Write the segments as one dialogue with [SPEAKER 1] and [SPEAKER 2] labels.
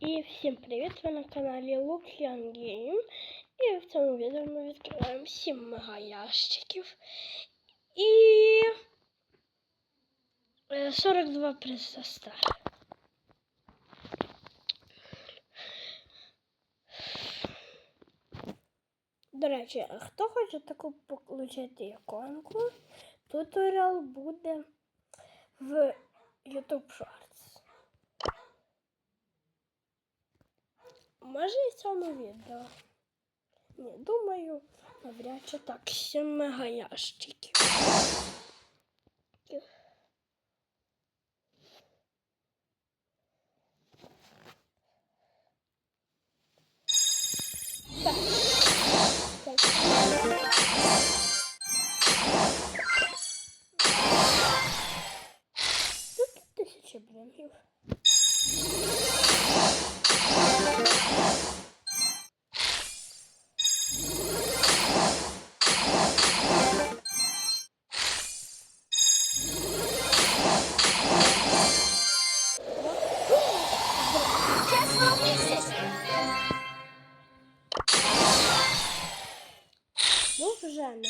[SPEAKER 1] І всім привіт! Ви на каналі Lukian Game. І в цьому відео ми відкриваємо 7 мегаящиків е, 42 приза стар. До речі, а хто хоче таку получити іконку, туторіал буде в YouTube Shorts. Може і цьому відео. Ні, думаю, навряд чи так, 7 мегаящиків. Так. sujando,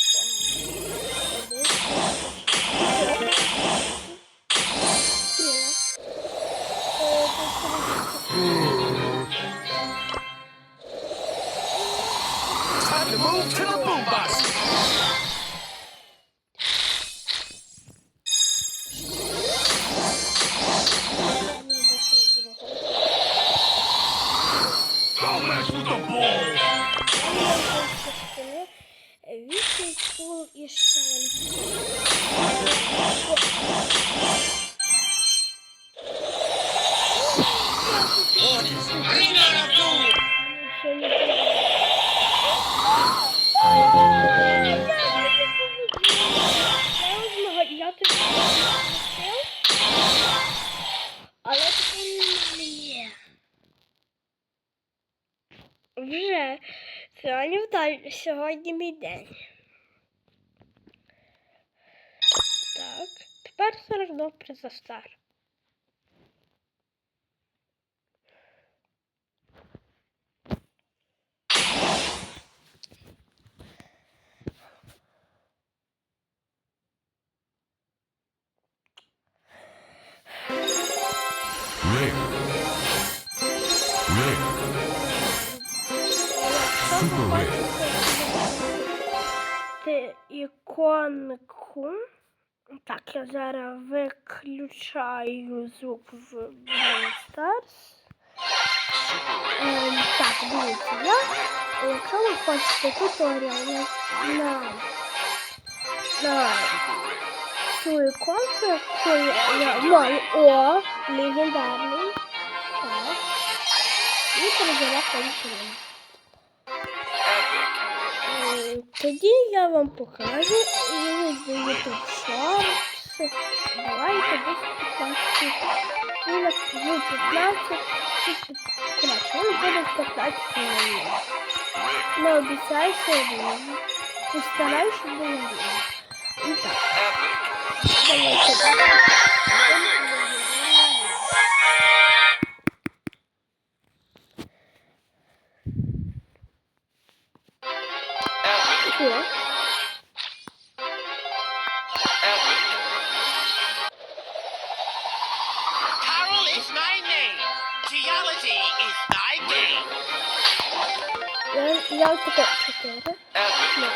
[SPEAKER 2] Time move to the boombox.
[SPEAKER 1] Запустив, але тепер не є. Вже сьогодні сьогодні мій день.
[SPEAKER 2] Nerede
[SPEAKER 1] sarı nokta presaslar? я зараз виключаю звук в Brawl Stars. Ем, так, дивіться, я, якщо ви хочете туторіал на, на, на конку, іконку, то я, мой О, легендарний, так, і перезаряд контроль. Тоді я вам покажу, і ви будете в шорт. 15, давайте 10, 15, минус 15, 15, он будет 15 ну, минут. Но обещайся время. Постарайся было время. Итак, давайте э, Все.
[SPEAKER 3] Carol is my name. Geology is thy game.
[SPEAKER 1] Я, я таке чотири. Ну,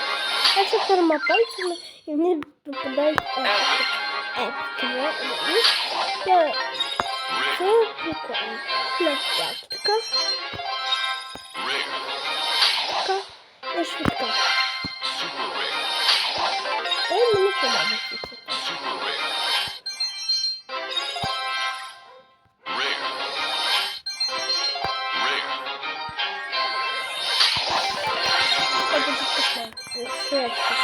[SPEAKER 1] Я чотирма пальцями і вони попадають епіки. Епіки. Я, я, це прикольно. На така. Така. І швидка. І мені Швидко.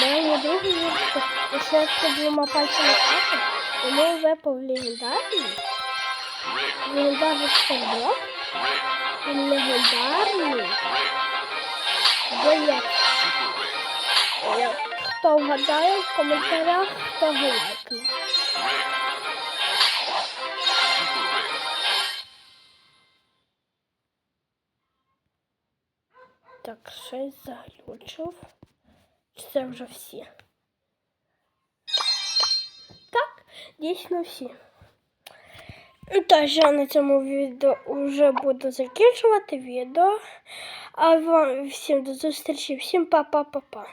[SPEAKER 1] Моєму другу віршку, якщо я це двома пальцями тапу, йому випав легендарний. Легендарний серблок. І легендарний боєць. Хто вгадає в коментарях, хто лайкне. Так, щось заглючив. Чи це вже всі? Так, дійсно всі. Так, я на цьому відео вже буду закінчувати відео. А вам всім до зустрічі, всім па-па-па-па.